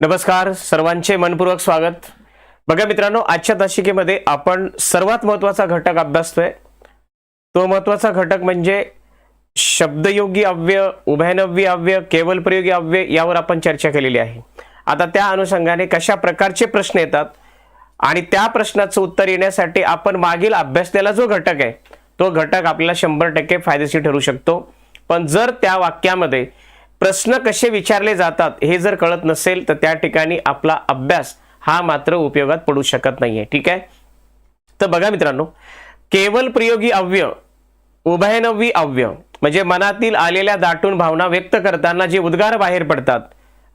नमस्कार सर्वांचे मनपूर्वक स्वागत. बघा मित्रांनो आजच्या तासिकेमध्ये आपण सर्वात महत्त्वाचा घटक अभ्यासतोय. तो महत्त्वाचा घटक म्हणजे शब्दयोगी अव्यय उभयनव्य अव्यय केवल प्रयोगी अव्यय यावर आपण चर्चा केलेली आहे. आता त्या अनुषंगाने कशा प्रकारचे प्रश्न येतात आणि त्या प्रश्नाचं उत्तर येण्यासाठी आपण मागील अभ्यासलेला जो घटक आहे तो घटक आपल्याला शंभर टक्के फायदेशीर ठरू शकतो. पण जर त्या वाक्यामध्ये प्रश्न कसे विचारले जातात हे जर कळत नसेल तर त्या ठिकाणी आपला अभ्यास हा मात्र उपयोगात पडू शकत नाहीये. ठीक आहे? तर बघा मित्रांनो केवल प्रयोगी अव्यय उभयनवी अव्यय म्हणजे मनातील आलेल्या दाटून भावना व्यक्त करताना जे उद्गार बाहेर पडतात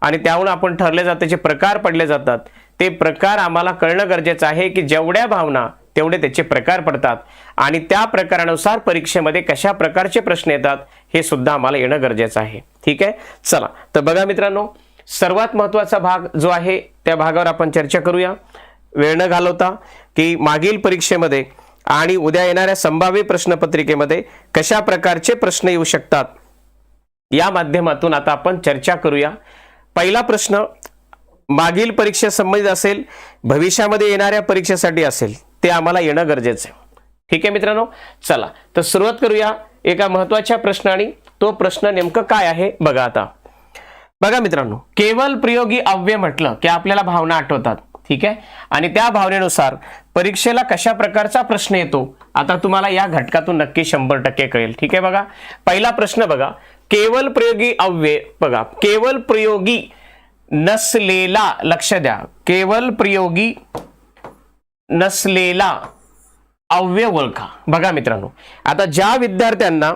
आणि त्याहून आपण ठरले जाते जे प्रकार पडले जातात ते प्रकार आम्हाला कळणं गरजेचं आहे की जेवढ्या भावना तेवढे त्याचे प्रकार पडतात. आणि त्या प्रकारानुसार परीक्षेमध्ये कशा प्रकारचे प्रश्न येतात हे सुद्धा आम्हाला येणं गरजेचं आहे. ठीक आहे? चला. तर बघा मित्रांनो सर्वात महत्त्वाचा भाग जो आहे त्या भागावर आपण चर्चा करूया. वेळ न घालवता की मागील परीक्षेमध्ये आणि उद्या येणाऱ्या संभाव्य प्रश्नपत्रिकेमध्ये कशा प्रकारचे प्रश्न येऊ शकतात या माध्यमातून आता आपण चर्चा करूया. पहिला प्रश्न मागील परीक्षेसंबंधित असेल भविष्यामध्ये येणाऱ्या परीक्षेसाठी असेल. ते आम्हाला येणं गरजेचं आहे. ठीक आहे मित्रांनो? चला तर सुरुवात करूया एका महत्त्वाच्या प्रश्नाने. तो प्रश्न नेमकं काय आहे? बघा आता. बघा मित्रांनो केवल प्रयोगी अव्यय म्हटलं की आपल्याला भावना आठवतात. ठीक आहे? आणि त्या भावनेनुसार परीक्षेला कशा प्रकारचा प्रश्न येतो? आता तुम्हाला या घटकातून नक्की शंभर टक्के कळेल. ठीक आहे बघा? पहिला प्रश्न बघा. केवल प्रयोगी अव्यय बघा. केवल प्रयोगी नसलेला लक्ष द्या. केवल प्रयोगी नसलेला अव्यय ओळखा बघा मित्रांनो आता ज्या विद्यार्थ्यांना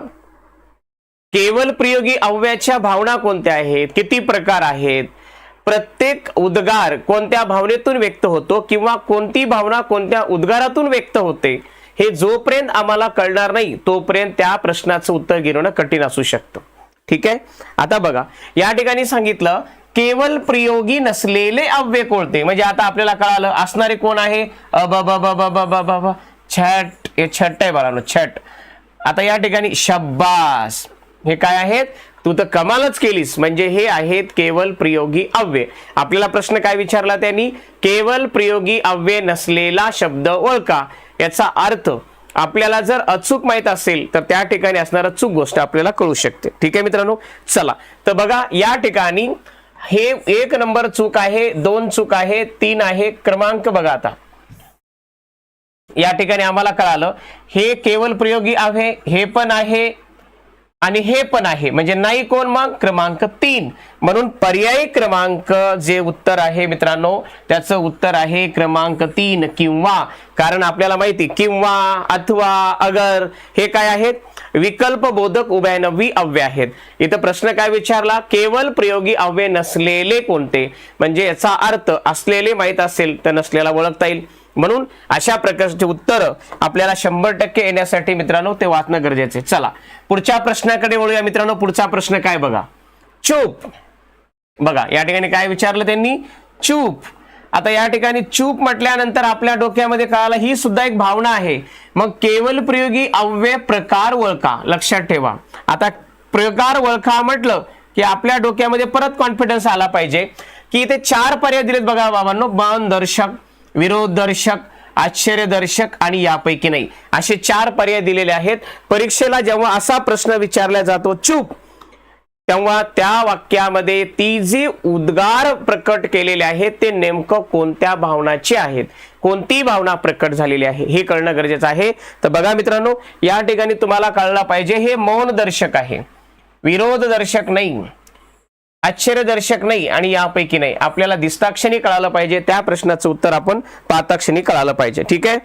केवल प्रयोगी अव्याच्या भावना कोणत्या आहेत किती प्रकार आहेत प्रत्येक उद्गार कोणत्या भावनेतून व्यक्त होतो किंवा कोणती भावना कोणत्या उद्गारातून व्यक्त होते हे जोपर्यंत आम्हाला कळणार नाही तोपर्यंत त्या प्रश्नाचं उत्तर गिरवणं कठीण असू शकतं. ठीक आहे? आता बघा या ठिकाणी सांगितलं केवल प्रयोगी नसलेले अव्यय कोणते? म्हणजे आता आपल्याला कळालं असणारे कोण आहे? अब ब ब ब ब ब छट हे छट आहे बघा छट. आता या ठिकाणी शब्बास. हे काय आहेत? तू तर कमालच केलीस. म्हणजे हे आहेत केवल प्रयोगी अव्यय. आपल्याला प्रश्न काय विचारला त्यांनी? केवल प्रयोगी अव्यय नसलेला शब्द ओळखा. याचा अर्थ आपल्याला जर अचूक माहीत असेल तर त्या ठिकाणी असणार अचूक गोष्ट आपल्याला कळू शकते. ठीक आहे मित्रांनो? चला. तर बघा या ठिकाणी हे एक नंबर चूक आहे दोन चूक आहे तीन आहे. क्रमांक बघा आता. या ठिकाणी आम्हाला कळालं हे केवल प्रयोगी आहे हे पण आहे आणि हे पण आहे. म्हणजे नाही कोण मग? क्रमांक तीन. म्हणून पर्यायी क्रमांक जे उत्तर आहे मित्रांनो त्याचं उत्तर आहे क्रमांक तीन किंवा. कारण आपल्याला माहिती किंवा अथवा अगर हे काय आहेत? विकल्प बोधक उभयनवी अव्यय आहेत. इथं प्रश्न काय विचारला? केवल प्रयोगी अव्यय नसलेले कोणते? म्हणजे याचा अर्थ असलेले माहीत असेल तर नसलेला ओळखता येईल. म्हणून अशा प्रकारचे उत्तर आपल्याला शंभर टक्के येण्यासाठी मित्रांनो ते वाचणं गरजेचे चला पुढच्या प्रश्नाकडे वळूया मित्रांनो. पुढचा प्रश्न काय बघा? चूप. बघा या ठिकाणी काय विचारलं त्यांनी? चूप. आता या ठिकाणी चूप म्हटल्यानंतर आपल्या डोक्यामध्ये कळाला ही सुद्धा एक भावना आहे. मग केवल प्रयोगी अव्यय प्रकार ओळखा. लक्षात ठेवा. आता प्रकार ओळखा म्हटलं की आपल्या डोक्यामध्ये परत कॉन्फिडन्स आला पाहिजे. की इथे चार पर्याय दिलेत बघा बाबांनो. मान दर्शक विरोधदर्शक आश्चर्यदर्शक आणि यापैकी नाही. असे चार पर्याय दिलेले आहेत. परीक्षेला जेव्हा असा प्रश्न विचारला जातो चूप! तेव्हा त्या वाक्यामध्ये ती जी उद्गार प्रकट केलेले आहेत ते नेमकं कोणत्या भावनाचे आहेत? कोणती भावना प्रकट झालेली आहे? हे कळणं गरजेचं आहे. तर बघा मित्रांनो या ठिकाणी तुम्हाला कळलं पाहिजे हे मौन दर्शक आहे. विरोध दर्शक नाही. आश्चर्यदर्शक नाही आणि यापैकी नाही. आपल्याला दिसताक्षणी कळालं पाहिजे त्या प्रश्नाचं उत्तर आपण पाताक्षणी कळालं पाहिजे. ठीक आहे?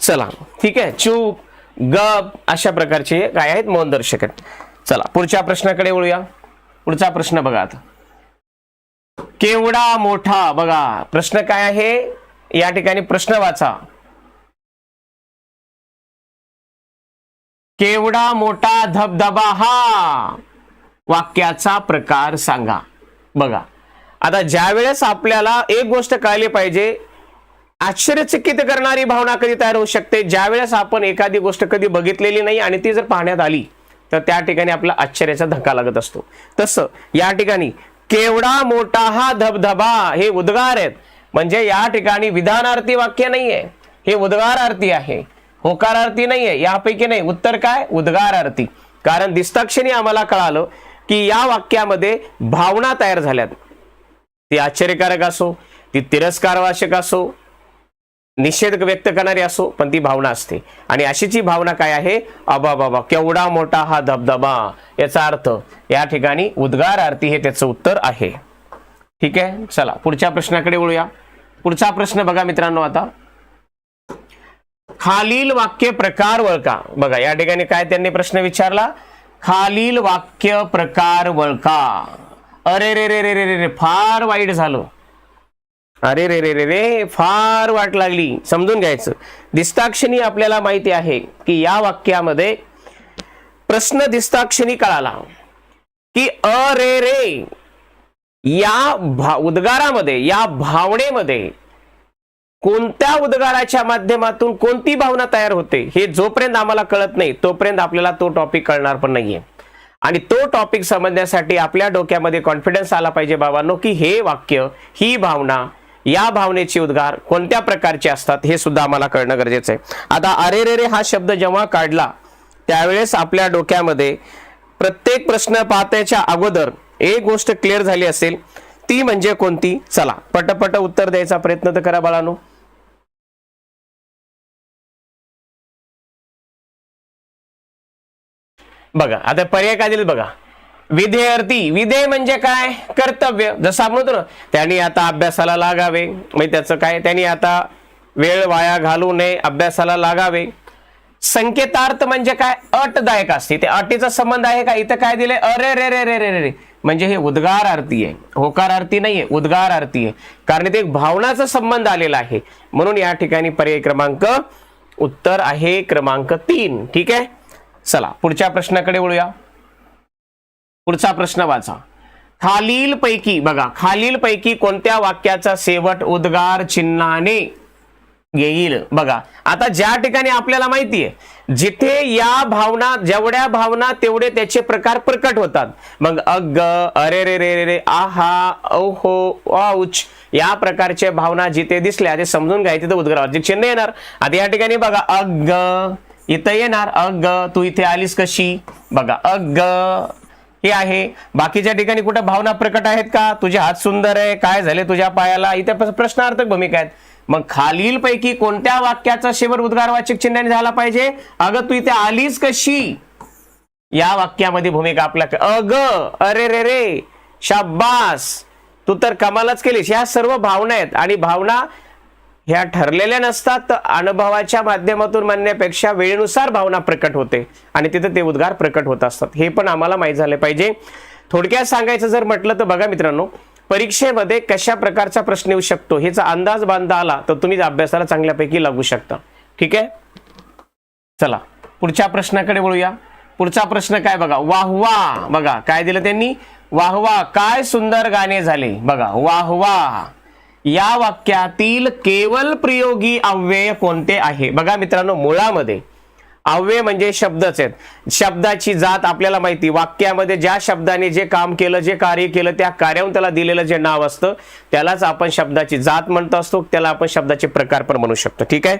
चला. ठीक आहे? चूप गप अशा प्रकारचे काय आहेत मौन दर्शक आहेत. चला पुढच्या प्रश्नाकडे वळूया. पुढचा प्रश्न बघा आता. केवढा मोठा बघा प्रश्न काय आहे? या ठिकाणी प्रश्न वाचा. केवढा मोठा धबधबा हा? वाक्याचा प्रकार सांगा. बघा. आता ज्या वेळेस आपल्याला एक गोष्ट कळली पाहिजे आश्चर्यचकित करणारी भावना कधी तयार होऊ शकते? ज्या वेळेस आपण एखादी गोष्ट कधी बघितलेली नाही आणि ती जर पाहण्यात आली तर त्या ठिकाणी आपला आश्चर्याचा धक्का लागत असतो. तसं या ठिकाणी केवढा मोठा हा धबधबा हे उद्गार आहेत. म्हणजे या ठिकाणी विधानार्थी वाक्य नाहीये. हे उद्गारार्थी आहे. होकारार्थी नाहीये. यापैकी नाही. उत्तर काय? उद्गारार्थी. कारण दिसताक्षणी आम्हाला कळालं की या वाक्यामध्ये भावना तयार झाल्यात. ती आश्चर्यकारक असो ती तिरस्कारवाचक असो निषेध व्यक्त करणारी असो पण ती भावना असते. आणि अशीची भावना काय आहे? अबा बाबा केवढा मोठा हा धबधबा याचा अर्थ या ठिकाणी उद्गार आरती हे त्याचं उत्तर आहे. ठीक आहे? चला पुढच्या प्रश्नाकडे वळूया. पुढचा प्रश्न बघा मित्रांनो आता. खालील वाक्य प्रकार वळका. बघा या ठिकाणी काय त्यांनी प्रश्न विचारला? खालील वाक्य प्रकार वळका अरे रे रे रे रे रे रे फार वाईट झालं. अरे रे रे रे रे फार वाट लागली. समजून घ्यायचं. दिस्ताक्षणी आपल्याला माहिती आहे की या वाक्यामध्ये प्रश्न दिस्ताक्षणी कळाला की अरे रे या भा उद्गारामध्ये या भावनेमध्ये कोणत्या उद्गाराच्या माध्यमातून कोणती भावना तयार होते हे जोपर्यंत आम्हाला कळत नाही तोपर्यंत आपल्याला तो टॉपिक कळणार पण नाहीये. आणि तो टॉपिक समजण्यासाठी आपल्या डोक्यामध्ये कॉन्फिडन्स आला पाहिजे बाबांनो की हे वाक्य ही भावना या भावनेचे उद्गार कोणत्या प्रकारचे असतात हे सुद्धा आम्हाला कळणं गरजेचं आहे. आता अरे रे रे हा शब्द जेव्हा काढला त्यावेळेस आपल्या डोक्यामध्ये प्रत्येक प्रश्न पाहत्याच्या अगोदर एक गोष्ट क्लिअर झाली असेल ती म्हणजे कोणती? चला पटपट उत्तर द्यायचा प्रयत्न तर करा बाळानो. बघा आता पर्याय काय दिले बघा. विधेयर्थी विधेय म्हणजे काय? कर्तव्य. जसं आपण म्हणतो ना त्यांनी आता अभ्यासाला लागावे. म्हणजे त्याचं काय? त्यांनी आता वेळ वाया घालू नये अभ्यासाला लागावे. संकेतार्थ म्हणजे काय? अटदायक असते. ते अटीचा संबंध आहे का? इथं काय दिले अरे रे रे रे रे रे म्हणजे हे उद्गार आरती आहे. होकार आरती नाहीये उद्गार आरती आहे. कारण इथे एक भावनाचा संबंध आलेला आहे. म्हणून या ठिकाणी पर्याय क्रमांक उत्तर आहे क्रमांक तीन. ठीक आहे? चला पुढच्या प्रश्नाकडे वळूया. पुढचा प्रश्न वाचा. खालील पैकी बघा खालील पैकी कोणत्या वाक्याचा शेवट उद्गार चिन्हाने? येईल. बघा आता ज्या ठिकाणी आपल्याला माहिती आहे जिथे या भावना जेवढ्या भावना तेवढे त्याचे प्रकार प्रकट होतात. मग अग अरे रे रे रे रे आहा ओहो औच या प्रकारच्या भावना जिथे दिसल्या ते समजून घ्यायचे तर उद्गाराचे चिन्ह येणार. आता या ठिकाणी बघा अग इथं येणार अग तू इथे आलीस कशी? बघा अग हे आहे. बाकीच्या ठिकाणी कुठं भावना प्रकट आहेत का? तुझे हात सुंदर आहे काय झाले तुझ्या पायाला? इथे प्रश्नार्थक भूमिका आहेत. मग खालील पैकी कोणत्या वाक्याचा शेवट उद्गारवाचक चिन्हाने झाला पाहिजे? अगं तू इथे आलीस कशी? या वाक्यामध्ये भूमिका आपल्या अग अरे रे रे शाब्बास तू तर कमालच केलीस. ह्या सर्व भावना आहेत आणि भावना ह्या ठरलेल्या नसतात. तर अनुभवाच्या माध्यमातून म्हणण्यापेक्षा वेळेनुसार भावना प्रकट होते आणि तिथे ते उद्गार प्रकट होत असतात. हे पण आम्हाला माहीत झाले पाहिजे. थोडक्यात सांगायचं जर म्हटलं तर बघा मित्रांनो परीक्षेमध्ये कशा प्रकारचा प्रश्न येऊ शकतो? ह्याचा अंदाज बांधता आला तर तुम्ही अभ्यासाला चांगल्यापैकी लागू शकता. ठीक आहे? चला पुढच्या प्रश्नाकडे वळूया. पुढचा प्रश्न काय बघा? वाहवा बघा. काय दिलं त्यांनी? वाहवा काय सुंदर गाणे झाले? बघा वाहवा. या वाक्यातील केवल प्रयोगी अव्यय कोणते आहे? बघा मित्रांनो मुळामध्ये अव्यय म्हणजे शब्दच आहेत. शब्दाची जात आपल्याला माहिती. वाक्यामध्ये ज्या शब्दाने जे काम केलं जे कार्य केलं त्या कार्याहून त्याला दिलेलं जे नाव असतं त्यालाच आपण शब्दाची जात म्हणत असतो. त्याला आपण शब्दाचे प्रकार पण म्हणू शकतो. ठीक आहे?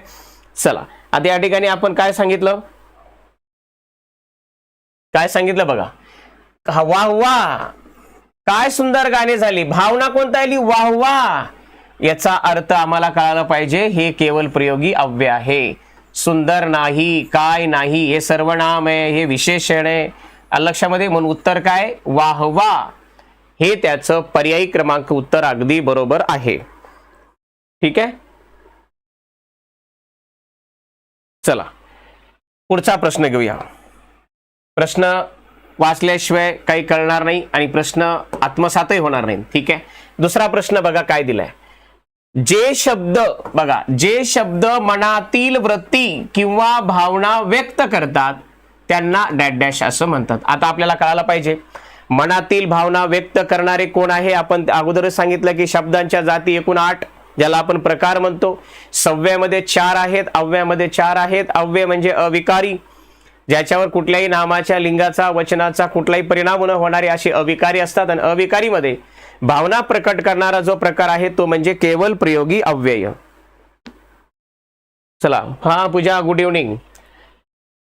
चला. आता या ठिकाणी आपण काय सांगितलं? काय सांगितलं बघा? हा, वाह वाह काय सुंदर गाणी झाली. भावना कोणता आली? वाह वाह याचा अर्थ आम्हाला कळायला पाहिजे हे केवळ प्रयोगी अव्य आहे. सुंदर नाही काय नाही हे सर्वनाम आहे हे विशेषण आहे. लक्षामध्ये म्हणून उत्तर काय? वाहवा हे त्याचं पर्यायी क्रमांक उत्तर अगदी बरोबर आहे. ठीक आहे? चला पुढचा प्रश्न घेऊया. प्रश्न वाचल्याशिवाय काही कळणार नाही आणि प्रश्न आत्मसातही होणार नाही. ठीक आहे? दुसरा प्रश्न बघा काय दिलाय. जे शब्द बघा जे शब्द मनातील वृत्ती किंवा भावना व्यक्त करतात त्यांना डॅट डॅश असं म्हणतात. आता आपल्याला कळायला पाहिजे मनातील भावना व्यक्त करणारे कोण आहे? आपण अगोदरच सांगितलं की शब्दांच्या जाती एकूण आठ ज्याला आपण प्रकार म्हणतो. सव्यामध्ये चार आहेत अव्यामध्ये चार आहेत. अव्यय म्हणजे अविकारी ज्याच्यावर कुठल्याही नामाच्या लिंगाचा वचनाचा कुठलाही परिणाम न होणारे असे अविकारी असतात. आणि अविकारीमध्ये भावना प्रकट करणारा जो प्रकार आहे तो म्हणजे केवल प्रयोगी अव्यय. चला हा पूजा गुड इव्हनिंग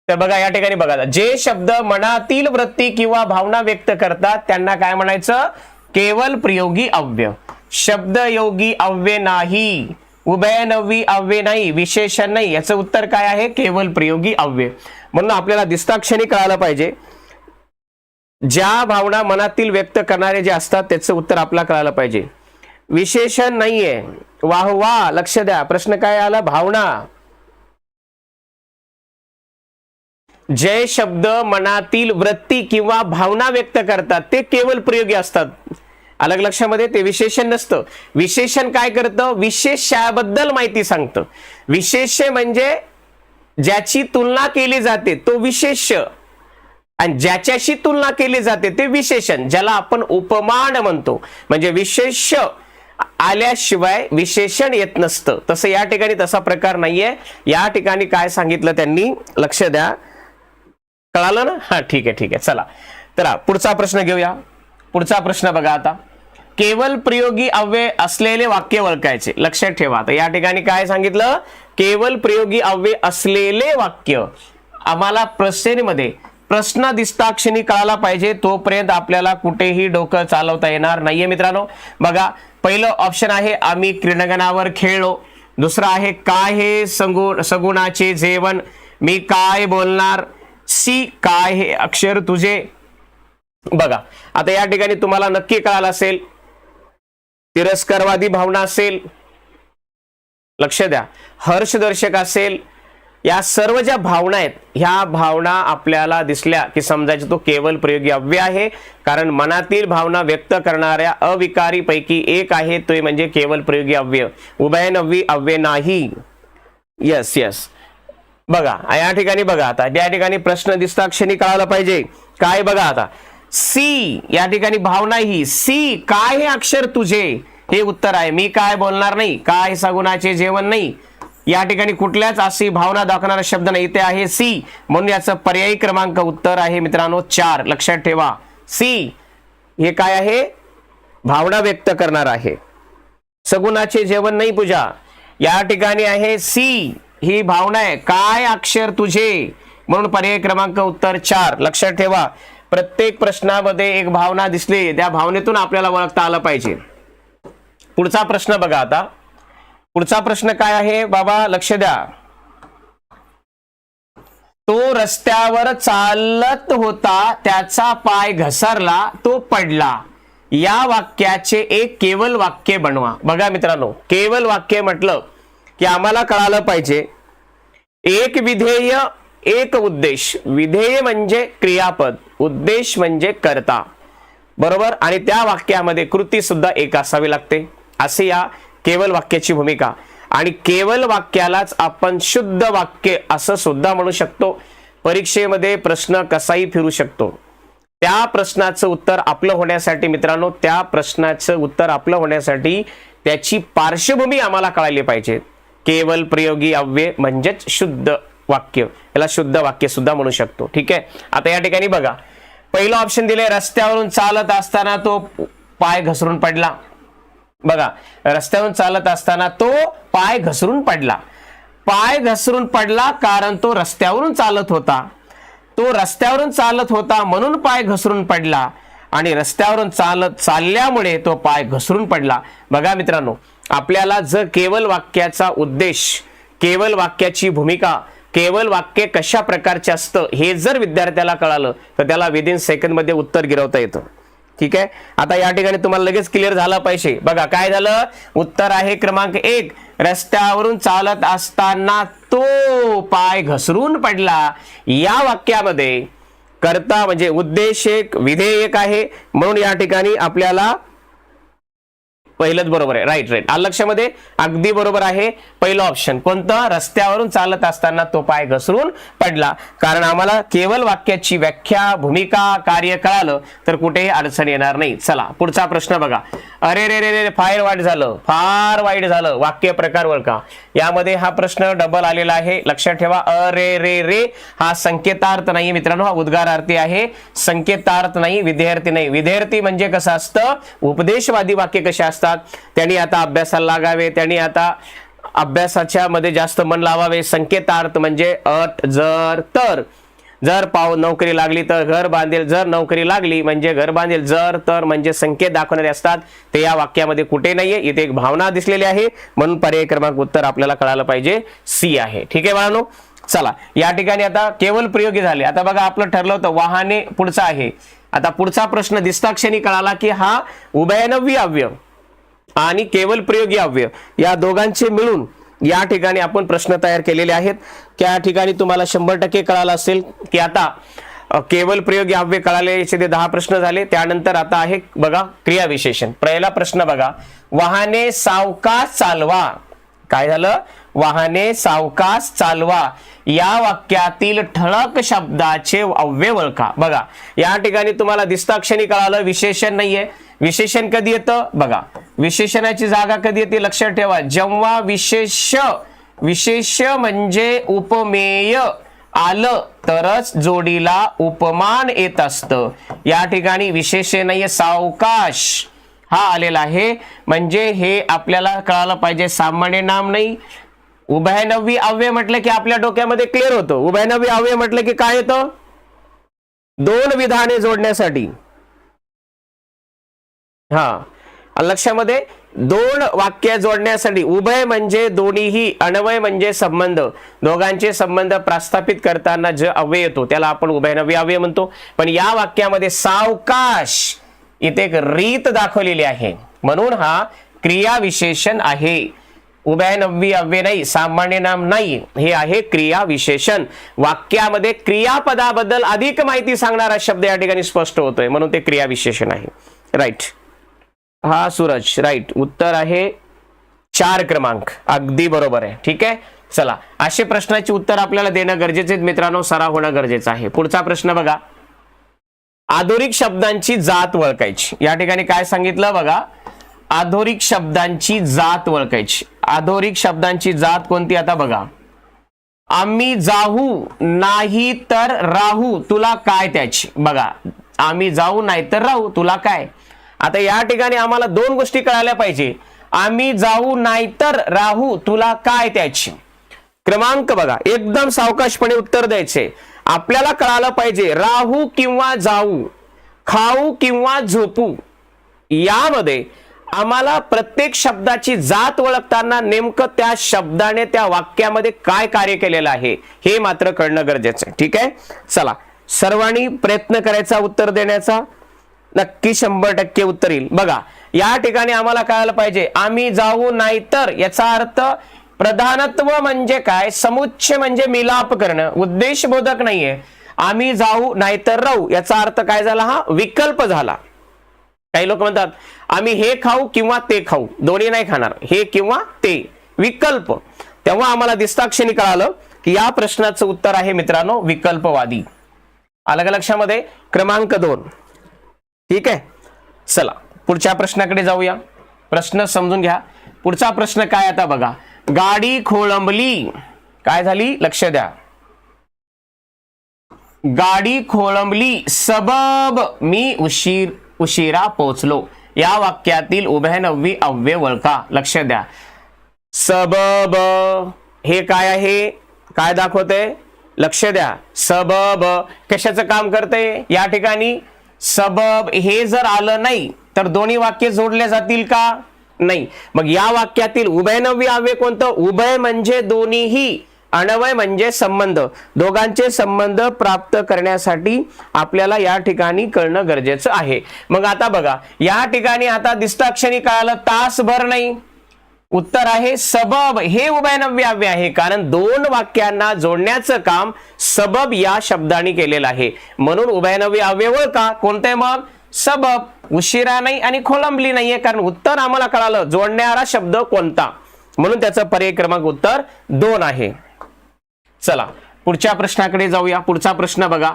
तर बघा या ठिकाणी बघा जे शब्द मनातील वृत्ती किंवा भावना व्यक्त करतात त्यांना काय म्हणायचं? केवल प्रयोगी अव्यय. शब्दयोगी अव्यय नाही उभयनवी अव्यय नाही विशेषण नाही. याचं उत्तर काय आहे? केवल प्रयोगी अव्यय. म्हणून आपल्याला दिसताक्षणी कळायला पाहिजे. ज्या भावना मनातील व्यक्त करणारे जे असतात त्याचं उत्तर आपला कळालं पाहिजे. विशेषण नाहीये. वाह वा लक्ष द्या. प्रश्न काय आला? भावना. जय शब्द मनातील वृत्ती किंवा भावना व्यक्त करतात ते केवळ प्रयोगी असतात. अलग लक्षामध्ये ते विशेषण नसतं. विशेषण काय करतं? विशेषाबद्दल माहिती सांगतं. विशेष म्हणजे ज्याची तुलना केली जाते तो विशेष आणि ज्याच्याशी तुलना केली जाते ते विशेषण ज्याला आपण उपमान म्हणतो. म्हणजे विशेष आल्याशिवाय विशेषण येत नसतं. तसं या ठिकाणी तसा प्रकार नाहीये. या ठिकाणी काय सांगितलं त्यांनी? लक्ष द्या. कळालं ना? हा ठीक आहे ठीक आहे. चला. तर पुढचा प्रश्न घेऊया. पुढचा प्रश्न बघा आता. केवल प्रयोगी अव्यय असलेले वाक्य ओळखायचे. लक्षात ठेवा. आता या ठिकाणी काय सांगितलं? केवल प्रयोगी अव्यय असलेले वाक्य. आम्हाला प्रश्नेमध्ये प्रश्न दिसताक्षणी कळाला पाहिजे तोपर्यंत आपल्याला कुठेही डोकं चालवता येणार नाहीये मित्रांनो. बघा पहिलं ऑप्शन आहे आम्ही क्रीडगणावर खेळलो. दुसरं आहे काय हे सगुण सगुणाचे जेवण? मी काय बोलणार? सी काय हे अक्षर तुझे? बघा आता या ठिकाणी तुम्हाला नक्की कळालं असेल. तिरस्कारवादी भावना असेल. लक्ष द्या. हर्षदर्शक असेल. या सर्व ज्या भावना आहेत ह्या भावना आपल्याला दिसल्या की समजायचं तो केवळ प्रयोगी अव्यय आहे. कारण मनातील भावना व्यक्त करणाऱ्या अविकारी पैकी एक आहे तो म्हणजे केवळ प्रयोगी अव्यय. उभयनवी अव्यय नाही. यस यस बघा या ठिकाणी बघा आता. या ठिकाणी प्रश्न दिसता क्षणी कळायला पाहिजे. काय बघा आता? सी या ठिकाणी भावना ही. सी काय हे अक्षर तुझे? हे उत्तर आहे. मी काय बोलणार नाही. काय सगुणाचे जेवण नाही. या ठिकाणी कुठल्याच अशी भावना दाखवणारा शब्द नाही. इथे आहे सी. म्हणून याचं पर्यायी क्रमांक उत्तर आहे मित्रांनो चार. लक्षात ठेवा. सी. हे काय आहे? भावना व्यक्त करणार आहे. सगुणाचे जेवण नाही पूजा. या ठिकाणी आहे सी. ही भावना आहे. काय अक्षर तुझे? म्हणून पर्याय क्रमांक उत्तर चार. लक्षात ठेवा. प्रत्येक प्रश्नामध्ये एक भावना दिसली. त्या भावनेतून आपल्याला ओळखता आलं पाहिजे. पुढचा प्रश्न बघा आता. पुढचा प्रश्न काय आहे? बाबा लक्ष द्या. तो रस्त्यावर चालत होता त्याचा पाय घसरला तो पडला. या वाक्याचे एक केवल वाक्य बनवा. बघा मित्रांनो केवल वाक्य म्हटलं की आम्हाला कळालं पाहिजे. एक विधेय एक उद्देश. विधेय म्हणजे क्रियापद उद्देश म्हणजे करता. बरोबर? आणि त्या वाक्यामध्ये कृती सुद्धा एक असावी लागते. असे या केवल वाक्याची भूमिका. आणि केवल वाक्यालाच आपण शुद्ध वाक्य असं सुद्धा म्हणू शकतो. परीक्षेमध्ये प्रश्न कसाही फिरू शकतो. त्या प्रश्नाचं उत्तर आपलं होण्यासाठी मित्रांनो त्या प्रश्नाचं उत्तर आपलं होण्यासाठी त्याची पार्श्वभूमी आम्हाला कळाली पाहिजे. केवल प्रयोगी अव्यय म्हणजेच शुद्ध वाक्य. याला शुद्ध वाक्य सुद्धा म्हणू शकतो. ठीक आहे? आता या ठिकाणी बघा. पहिलं ऑप्शन दिले रस्त्यावरून चालत असताना तो पाय घसरून पडला. बघा रस्त्यावरून चालत असताना तो पाय घसरून पडला. पाय घसरून पडला कारण तो रस्त्यावरून चालत होता. तो रस्त्यावरून चालत होता म्हणून पाय घसरून पडला आणि रस्त्यावरून चालत चालल्यामुळे तो पाय घसरून पडला. बघा मित्रांनो आपल्याला जर केवल वाक्याचा उद्देश केवल वाक्याची भूमिका केवल वाक्य कशा प्रकारचे असतं हे जर विद्यार्थ्याला कळालं तर त्याला विदिन सेकंडमध्ये उत्तर गिरवता येतं. ठीक आहे? आता या ठिकाणी तुम्हाला लगेच क्लिअर झालं पाहिजे. बघा काय झालं? उत्तर आहे क्रमांक एक. रस्त्यावरून चालत असताना तो पाय घसरून पडला. या वाक्यामध्ये करता म्हणजे उद्देश एक विधेयक आहे. म्हणून या ठिकाणी आपल्याला पहिलंच बरोबर आहे. राईट राईट आलं अगदी बरोबर आहे. पहिलं ऑप्शन कोणतं? रस्त्यावरून चालत असताना तो पाय घसरून पडला. कारण आम्हाला केवळ वाक्याची व्याख्या भूमिका कार्य कळालं तर कुठेही अडचण येणार नाही. चला पुढचा प्रश्न बघा. अरे रे रे रे फार वाईट झालं. फार वाईट झालं. वाक्य प्रकार का यामध्ये हा प्रश्न डबल आलेला आहे. लक्षात ठेवा. अरे रे रे. हा संकेतार्थ नाही मित्रांनो. हा उद्गारार्थी आहे. संकेतार्थ नाही विद्यार्थी नाही. विद्यार्थी म्हणजे कसं असतं? उपदेशवादी वाक्य कसे असतात. त्यांनी आता अभ्यासाला लागावे त्यांनी आता अभ्यासाच्या मध्ये जास्त मन लावावे. संकेतार्थ म्हणजे अट जर तर. जर पाव नोकरी लागली तर घर बांधेल जर नोकरी लागली म्हणजे घर बांधेल जर तर म्हणजे संकेत दाखवणारे असतात. ते या वाक्यामध्ये कुठे नाहीये इथे एक भावना दिसलेली आहे. म्हणून पर्याय क्रमांक उत्तर आपल्याला कळालं पाहिजे सी आहे. ठीक आहे बाळांनो? चला या ठिकाणी आता केवळ प्रयोगी झाले. आता बघा आपलं ठरलं होतं वाहने पुढचा आहे. आता पुढचा प्रश्न दिसताक्षणी कळाला की हा उभयनवी अवयव. आणि केवल प्रयोगी अव्यय या दोघांचे मिळून या ठिकाणी आपण प्रश्न तयार केलेले आहेत. त्या ठिकाणी तुम्हाला शंभर टक्के कळालं असेल की आता केवल प्रयोगी अव्यय कळाले याचे ते दहा प्रश्न झाले. त्यानंतर आता आहे बघा क्रियाविशेषण पहिला प्रश्न बघा. वाहने सावकाश चालवा. काय झालं? वाहने सावकाश चालवा. या वाक्यातील ठळक शब्दाचे अव्यय ओळखा. बघा या ठिकाणी तुम्हाला दिसताक्षणी कळालं विशेषण नाहीये. विशेषण कधी येतं? बघा. विशेषणाची जागा कधी येते? लक्षात ठेवा. जेव्हा विशेष विशेष म्हणजे उपमेय आलं तरच जोडीला उपमान येत असतं. या ठिकाणी विशेषण नाहीये सावकाश. हा आलेला आहे. म्हणजे हे आपल्याला कळालं पाहिजे. सामान्य नाम नाही. उभयनवी अव्यय म्हटलं की आपल्या डोक्यामध्ये क्लिअर होतं. उभयनवी अव्यय म्हटलं की काय येतं? दोन विधाने जोडण्यासाठी. हा. लक्षामध्ये दोन वाक्य जोडण्यासाठी उभय म्हणजे दोन्हीही अनवय म्हणजे संबंध. दोघांचे संबंध प्रस्थापित करताना जे अव्यय येतो त्याला आपण उभयनवी अव्यय म्हणतो. पण या वाक्यामध्ये सावकाश इथे एक रीत दाखवलेली आहे. म्हणून हा क्रिया विशेषण आहे. उभयनवी अव्यय नाही सामान्य नाम नाही. हे आहे क्रिया विशेषण वाक्यामध्ये क्रियापदाबद्दल अधिक माहिती सांगणारा शब्द या ठिकाणी स्पष्ट होतोय. म्हणून ते क्रिया विशेषण आहे. राईट. हा सूरज राईट उत्तर आहे चार क्रमांक. अगदी बरोबर आहे. ठीक आहे? चला. असे प्रश्नाची उत्तर आपल्याला देणं गरजेचे मित्रांनो सराव होणं गरजेचं आहे. पुढचा प्रश्न बघा. आधुनिक शब्दांची जात ओळखायची या ठिकाणी काय सांगितलं? बघा. आधुनिक शब्दांची जात ओळखायची आधुनिक शब्दांची जात कोणती? आता बघा. आम्ही जाऊ नाही तर राहू. तुला काय त्याची? बघा. आम्ही जाऊ नाही तर राहू. तुला काय? आता या ठिकाणी आम्हाला दोन गोष्टी कळायला पाहिजे. आम्ही जाऊ नाहीतर राहू तुला काय त्याची क्रमांक बघा. एकदम सावकाशपणे उत्तर द्यायचे. आपल्याला कळालं पाहिजे राहू किंवा जाऊ खाऊ किंवा झोपू यामध्ये आम्हाला प्रत्येक शब्दाची जात ओळखताना नेमकं त्या शब्दाने त्या वाक्यामध्ये काय कार्य केलेलं आहे हे मात्र कळणं गरजेचं आहे. ठीक आहे? चला. सर्वांनी प्रयत्न करायचा उत्तर देण्याचा. नक्की शंभर टक्के उत्तर येईल. बघा या ठिकाणी आम्हाला कळायला पाहिजे आम्ही जाऊ नाही तर याचा अर्थ प्रधानत्व म्हणजे काय समुच्चय म्हणजे मिलाप करणं उद्देशबोधक नाहीये. आम्ही जाऊ नाहीतर राहू याचा अर्थ काय झाला हा? विकल्प झाला. काही लोक म्हणतात आम्ही हे खाऊ किंवा ते खाऊ दोन्ही नाही खाणार हे किंवा ते. विकल्प. तेव्हा आम्हाला दिसताक्षणी कळालं की या प्रश्नाचं उत्तर आहे मित्रांनो विकल्पवादी. अलग लक्षामध्ये? क्रमांक दोन. ठीक आहे? चला पुढच्या प्रश्नाकडे जाऊया. प्रश्न समजून घ्या. पुढचा प्रश्न काय आता बघा? गाडी खोळंबली. काय झाली? लक्ष द्या. गाडी खोळंबली. सबब मी उशीर उशिरा पोचलो. या वाक्यातील उभयनवी अव्यय वळखा. लक्ष द्या. सबब हे काय आहे? काय दाखवते लक्ष द्या. सबब कशाचं काम करते या ठिकाणी सबब हे जर आलं नाही तर दोन्ही वाक्य जोडले जातील का? नाही. मग या वाक्यातील उभयनवी आव्य कोणतं? उभय म्हणजे दोन्हीही अनवय म्हणजे संबंध. दोघांचे संबंध प्राप्त करण्यासाठी आपल्याला या ठिकाणी कळणं गरजेचं आहे. मग आता बघा या ठिकाणी आता दिसताक्षणी कळालं तासभर नाही. उत्तर आहे सबब हे उभयनव्याव्य आहे. कारण दोन वाक्यांना जोडण्याचं काम सबब या शब्दाने केलेला आहे. म्हणून उभयनवी अव्यय का? कोणते मग? सबब. उशिरा नाही आणि खोलंबली नाहीये कारण उत्तर आम्हाला कळालं. जोडणारा शब्द कोणता? म्हणून त्याचं पर्याय क्रमांक उत्तर दोन आहे. चला पुढच्या प्रश्नाकडे जाऊया. पुढचा प्रश्न बघा.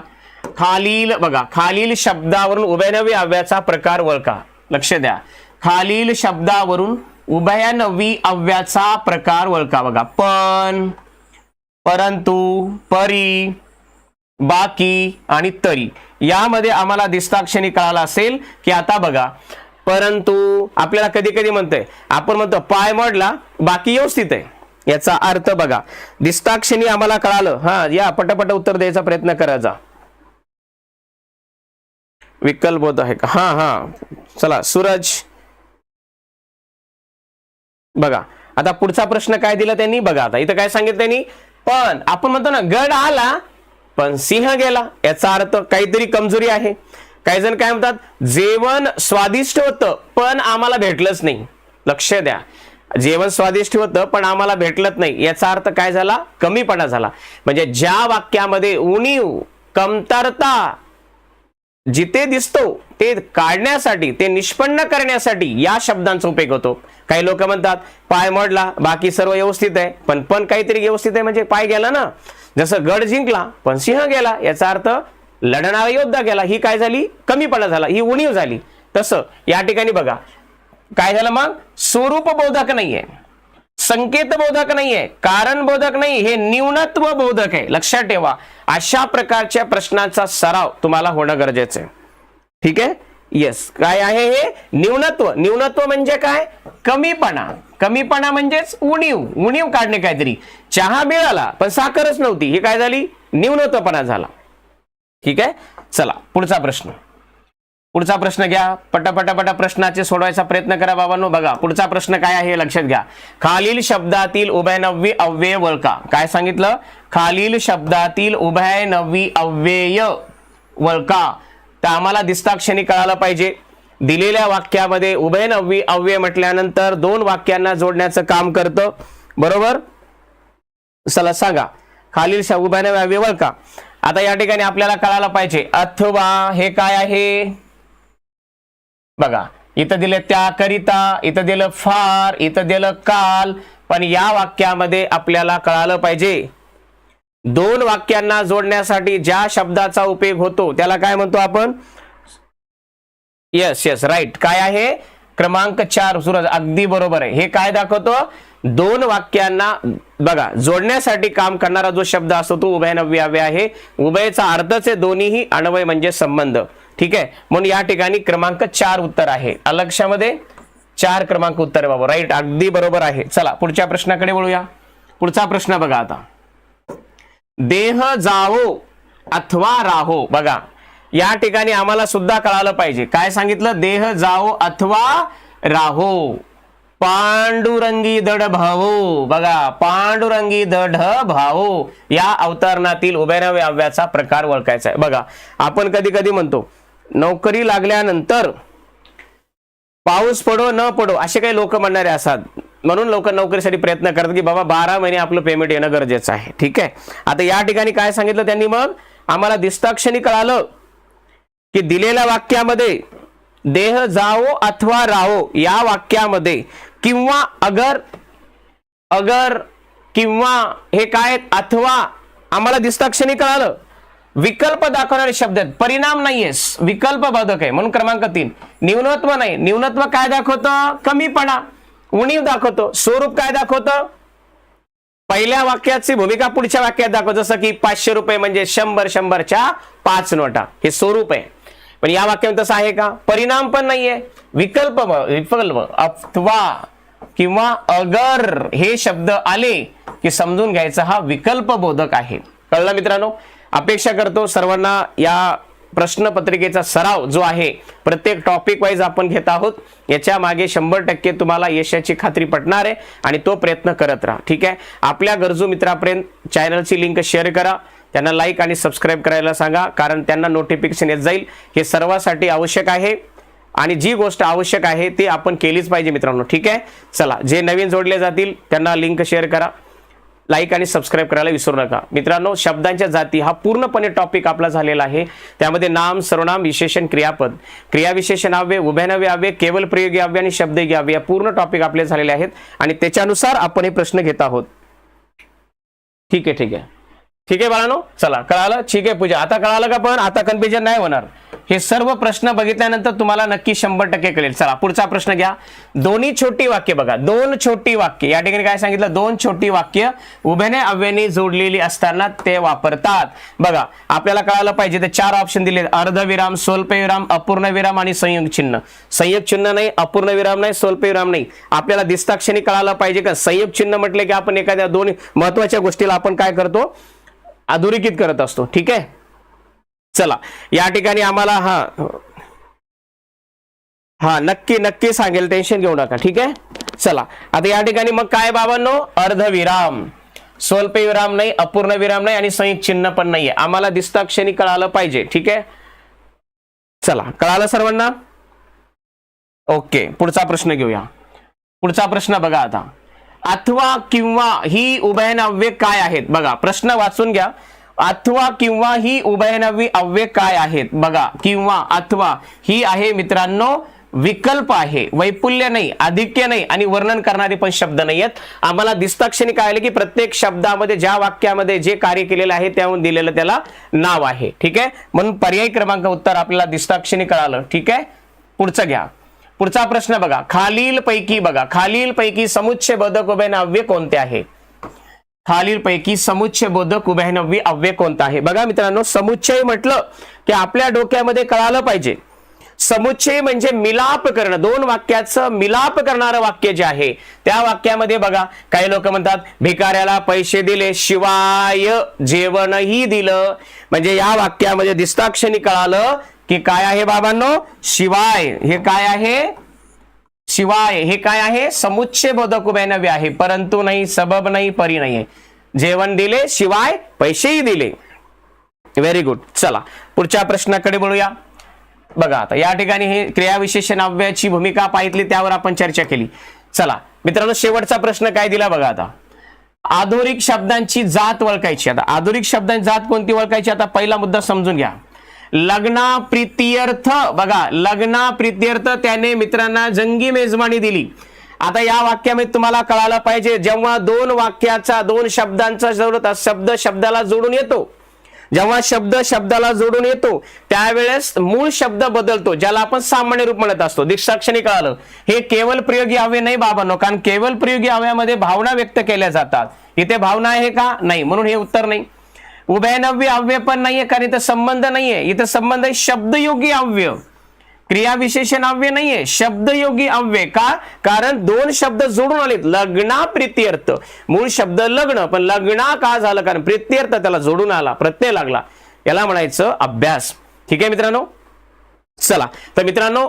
खालील बघा खालील शब्दावरून उभयनवी अव्याचा प्रकार ओळखा लक्ष द्या. खालील शब्दावरून उभयनवी अव्याचा प्रकार ओळखा बघा पण. परंतु परी बाकी आणि तरी. यामध्ये आम्हाला दिसताक्षणी कळाला असेल की आता बघा. परंतु आपल्याला कधी कधी म्हणतोय आपण म्हणतो पाय मोडला बाकी व्यवस्थित आहे. याचा अर्थ बघा. दिसताक्षणी आम्हाला कळालं. हा या पटापट उत्तर द्यायचा प्रयत्न करायचा विकल्प होत आहे का? हा हा. चला सूरज. बघा. आता पुढचा प्रश्न काय दिला त्यांनी? बघा आता इथं काय सांगितलं त्यांनी? पण आपण म्हणतो ना गड आला पण सिंह गेला. याचा अर्थ काहीतरी कमजोरी आहे. काही जण काय म्हणतात जेवण स्वादिष्ट होतं पण आम्हाला भेटलंच नाही. लक्ष द्या. जेवण स्वादिष्ट होतं पण आम्हाला भेटलंच नाही. याचा अर्थ काय झाला? कमीपणा झाला. म्हणजे ज्या वाक्यामध्ये उणीव कमतरता जिथे दिसतो ते काढण्यासाठी ते निष्पन्न करण्यासाठी या शब्दांचा उपयोग होतो. काही लोक म्हणतात पाय मोडला बाकी सर्व व्यवस्थित आहे. पण पण काहीतरी व्यवस्थित आहे म्हणजे पाय गेला ना. जसं गड जिंकला पण सिंह गेला याचा अर्थ लढणारा योद्धा गेला. ही काय झाली? कमीपणा झाला. ही उणीव झाली. तसं या ठिकाणी बघा. काय झालं मग? स्वरूप बोधक नाहीये. संकेत बोधक नाहीये. कारण बोधक नाही. हे न्यूनत्व बोधक आहे. लक्षात ठेवा. अशा प्रकारच्या प्रश्नांचा सराव तुम्हाला होणं गरजेचं आहे. ठीक आहे? येस काय आहे हे? न्यूनत्व. न्यूनत्व म्हणजे काय? कमीपणा. कमीपणा म्हणजेच उणीव. उणीव काढणे काहीतरी. चहा मिळाला पण साखरच नव्हती. ही काय झाली? न्यूनत्वपणा झाला. ठीक आहे? चला पुढचा प्रश्न. पुढचा प्रश्न घ्या. पटापटापटा प्रश्नाचे सोडवायचा प्रयत्न करा बाबांनो. बघा पुढचा प्रश्न काय आहे हे लक्षात घ्या. खालील शब्दातील उभयनव्वी अव्यय वळका काय सांगितलं? खालील शब्दातील उभयनव्वी अव्यय वळका तर आम्हाला दिसताक्षणी कळालं पाहिजे. दिलेल्या वाक्यामध्ये उभयनव्वी अव्यय म्हटल्यानंतर दोन वाक्यांना जोडण्याचं काम करतं. बरोबर? चला सांगा. खालील श- अव्यय वळका आता या ठिकाणी आपल्याला कळायला पाहिजे. अथवा हे काय आहे? बघा. इथं दिलं त्याकरिता इथं दिलं फार इथं दिलं काल पण या वाक्यामध्ये आपल्याला कळालं पाहिजे. दोन वाक्यांना जोडण्यासाठी ज्या शब्दाचा उपयोग होतो त्याला काय म्हणतो आपण? येस येस राईट काय आहे? क्रमांक चार सूरज अगदी बरोबर आहे. हे काय दाखवतो? दोन वाक्यांना बघा जोडण्यासाठी काम करणारा जो शब्द असतो तो उभयनव्याव्य आहे. उभयचा अर्थच आहे दोन्हीही अणवय म्हणजे संबंध. ठीक आहे? म्हणून या ठिकाणी क्रमांक चार उत्तर आहे. अलक्षामध्ये चार क्रमांक उत्तर आहे बाबा. राईट अगदी बरोबर आहे. चला पुढच्या प्रश्नाकडे वळूया. पुढचा प्रश्न बघा आता. देह जावो अथवा राहो. बघा या ठिकाणी आम्हाला सुद्धा कळालं पाहिजे. काय सांगितलं? देह जावो अथवा राहो. पांडुरंगी दड भावो. बघा पांडुरंगी दढ भावो. या अवतरणातील उभयनव्य अव्याचा प्रकार ओळखायचा आहे. बघा आपण कधी कधी म्हणतो नोकरी लागल्यानंतर पाऊस पडो न पडो असे काही लोक म्हणणारे असतात. म्हणून लोक नोकरीसाठी प्रयत्न करतात की बाबा बारा महिने आपलं पेमेंट येणं गरजेचं आहे. ठीक आहे? आता या ठिकाणी काय सांगितलं त्यांनी मग? आम्हाला दिसताक्षणी कळालं की दिलेल्या वाक्यामध्ये देह जावो अथवा राहो या वाक्यामध्ये किंवा अगर अगर किंवा हे काय अथवा आम्हाला दिसताक्षणी कळालं. विकल्प दाखवणारे शब्द आहेत. परिणाम नाहीये. विकल्प बाधक आहे. म्हणून क्रमांक तीन. न्यूनत्व नाही. न्यूनत्व काय दाखवतं? कमीपणा. उणीव दाखवतो. स्वरूप काय दाखवतं? पहिल्या वाक्याची भूमिका पुढच्या वाक्यात दाखव. जसं की पाचशे रुपये म्हणजे शंभर शंभरच्या पाच नोटा. हे स्वरूप आहे. पण या वाक्यामध्ये तसं आहे का? परिणाम पण नाहीये. विकल्प विकल्प अथवा किंवा अगर हे शब्द आले की समजून घ्यायचा हा विकल्प बोधक आहे. कळलं मित्रांनो? अपेक्षा करतो सर्वांना या प्रश्नपत्रिकेचा सराव जो आहे प्रत्येक टॉपिक वाईज आपण घेत आहोत. याच्या मागे शंभर टक्के तुम्हाला यशाची खात्री पटणार आहे आणि तो प्रयत्न करत राहा. ठीक आहे? आपल्या गरजू मित्रापर्यंत चॅनलची लिंक शेअर करा. त्यांना लाईक आणि सबस्क्राईब करायला सांगा कारण त्यांना नोटिफिकेशन येत जाईल. हे सर्वासाठी आवश्यक आहे. आणि जी गोष्ट आवश्यक आहे ती आपण केलीच पाहिजे मित्रांनो. ठीक आहे? चला जे नवीन जोडले जातील त्यांना लिंक शेअर करा. लाईक आणि सबस्क्राईब करायला विसरू नका. मित्रांनो शब्दांच्या जाती हा पूर्णपणे टॉपिक आपला झालेला आहे. त्यामध्ये नाम सर्वनाम विशेषण क्रियापद. क्रियाविशेषण अव्यय उभयनव्य अव्यय केवल प्रयोगी अव्यय आणि शब्दयोगी अव्यय या पूर्ण टॉपिक आपले झालेले आहेत. आणि त्याच्यानुसार आपण हे प्रश्न घेत आहोत. ठीक आहे ठीक आहे. ठीक आहे बाळानो? चला कळालं? ठीक आहे पूजा. आता कळालं का पण? आता कन्फ्युजन नाही होणार. हे सर्व प्रश्न बघितल्यानंतर तुम्हाला नक्की शंभर टक्के कळेल. चला पुढचा प्रश्न घ्या. दोन्ही छोटी वाक्य बघा. दोन छोटी वाक्य. या ठिकाणी काय सांगितलं? दोन छोटी वाक्य उभ्याने अव्याने जोडलेली असताना ते वापरतात. बघा आपल्याला कळालं पाहिजे ते चार ऑप्शन दिले अर्धविराम स्वल्पविराम अपूर्णविराम आणि संयुक्त चिन्ह. संयोग चिन्ह नाही अपूर्णविराम नाही स्वल्पविराम नाही. आपल्याला दिसताक्षणी कळालं पाहिजे का? संयोग चिन्ह म्हटले की आपण एखाद्या दोन महत्त्वाच्या गोष्टीला आपण काय करतो? अधोरेखित करत असतो. ठीक आहे? चला या ठिकाणी आम्हाला हा हा नक्की नक्की सांगेल टेन्शन घेऊ नका ठीक आहे? चला आता या ठिकाणी मग काय बाबांनो? अर्धविराम स्वल्प विराम नाही अपूर्ण विराम नाही आणि संयुक्त चिन्ह पण नाहीये. आम्हाला दिसताक्षणी कळालं पाहिजे ठीक आहे? चला कळालं सर्वांना? ओके पुढचा प्रश्न घेऊया. पुढचा प्रश्न बघा आता. अथवा किंवा ही उभयनाव्य काय आहेत? बघा प्रश्न वाचून घ्या. अथवा किंवा ही उभयनवी अव्यय काय आहेत? बघा किंवा अथवा ही आहे मित्रांनो विकल्प आहे. वैपुल्य नाही आधिक्य नाही आणि वर्णन करणारे पण शब्द नाही आहेत. आम्हाला दिसताक्षणी काय आले की प्रत्येक शब्दामध्ये ज्या वाक्यामध्ये जे कार्य केलेलं आहे त्याहून दिलेलं त्याला नाव आहे. ठीक आहे? म्हणून पर्यायी क्रमांक उत्तर आपल्याला दिसताक्षणी कळालं. ठीक आहे? पुढचं घ्या. पुढचा प्रश्न बघा. खालील पैकी बघा. खालील पैकी समुच्चय बोधक उभय अव्यय कोणते आहे? खालीलपैकी समुच्चय बोधक उभयनव्य अव्यय कोणता आहे? बघा मित्रांनो समुच्चय म्हटलं की आपल्या डोक्यामध्ये कळालं पाहिजे. समुच्चय म्हणजे मिलाप करणं. दोन वाक्याचं मिलाप करणारं वाक्य जे आहे त्या वाक्यामध्ये बघा काही लोक म्हणतात भिकाऱ्याला पैसे दिले शिवाय जेवणही दिलं. म्हणजे या वाक्यामध्ये दिसताक्षणी कळालं की काय आहे बाबांनो? शिवाय. हे काय आहे? शिवाय हे काय आहे? समुच्चय बोधक उभयनव्य आहे. परंतु नाही सबब नाही परी नाही आहे. जेवण दिले शिवाय पैसेही दिले. व्हेरी गुड चला पुढच्या प्रश्नाकडे बोलूया बघा आता या ठिकाणी हे क्रियाविशेषण अव्ययाची भूमिका पाहितली त्यावर आपण चर्चा केली. चला मित्रांनो शेवटचा प्रश्न काय दिला बघा आता. आधुनिक शब्दांची जात ओळखायची. आता आधुनिक शब्दांची जात कोणती ओळखायची? आता पहिला मुद्दा समजून घ्या. लग्ना प्रित्यर्थ बघा लग्ना प्रित्यर्थ त्याने मित्रांना जंगी मेजवानी दिली. आता या वाक्यामध्ये तुम्हाला कळायला पाहिजे जेव्हा दोन वाक्याचा दोन शब्दांचा जरूरत शब्द शब्दाला जोडून येतो. जेव्हा शब्द शब्दाला जोडून येतो त्यावेळेस मूळ शब्द बदलतो ज्याला आपण सामान्य रूप म्हणत असतो. दीक्षाक्षणी कळालं. हे केवळ प्रयोगी हवे नाही बाबांनो कारण केवळ प्रयोगी हव्यामध्ये भावना व्यक्त केल्या जातात. इथे भावना आहे का? नाही. म्हणून हे उत्तर नाही. उभयनव्य अव्यय पण नाहीये कारण इथं संबंध नाहीये. इथं संबंध आहे शब्दयोगी अव्यय. क्रियाविशेषण अव्यय नाहीये शब्दयोगी अव्यय. का? कारण दोन शब्द जोडून आलेत. लग्ना प्रित्यर्थ. मूळ शब्द लग्न पण लग्ना का झालं? कारण प्रित्यर्थ त्याला जोडून आला प्रत्यय लागला. याला म्हणायचं अभ्यास. ठीक आहे मित्रांनो? चला. तर मित्रांनो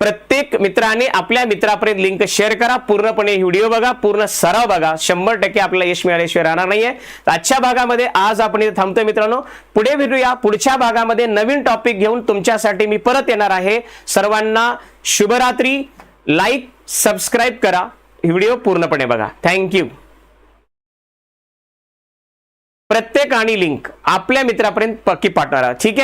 प्रत्येक मित्राने आपल्या मित्रापर्यंत लिंक शेअर करा. पूर्णपणे व्हिडिओ बघा. पूर्ण सराव बघा. शंभर टक्के आपल्याला यश मिळाल्याशिवाय राहणार नाहीये. आजच्या भागामध्ये आज आपण इथे थांबतोय मित्रांनो. पुढे भेटूया. पुढच्या भागामध्ये नवीन टॉपिक घेऊन तुमच्यासाठी मी परत येणार आहे. सर्वांना शुभरात्री. लाईक सबस्क्राईब करा. व्हिडिओ पूर्णपणे बघा. थँक्यू प्रत्येक आणि लिंक आपल्या मित्रापर्यंत पक्की पाठवा. ठीक आहे?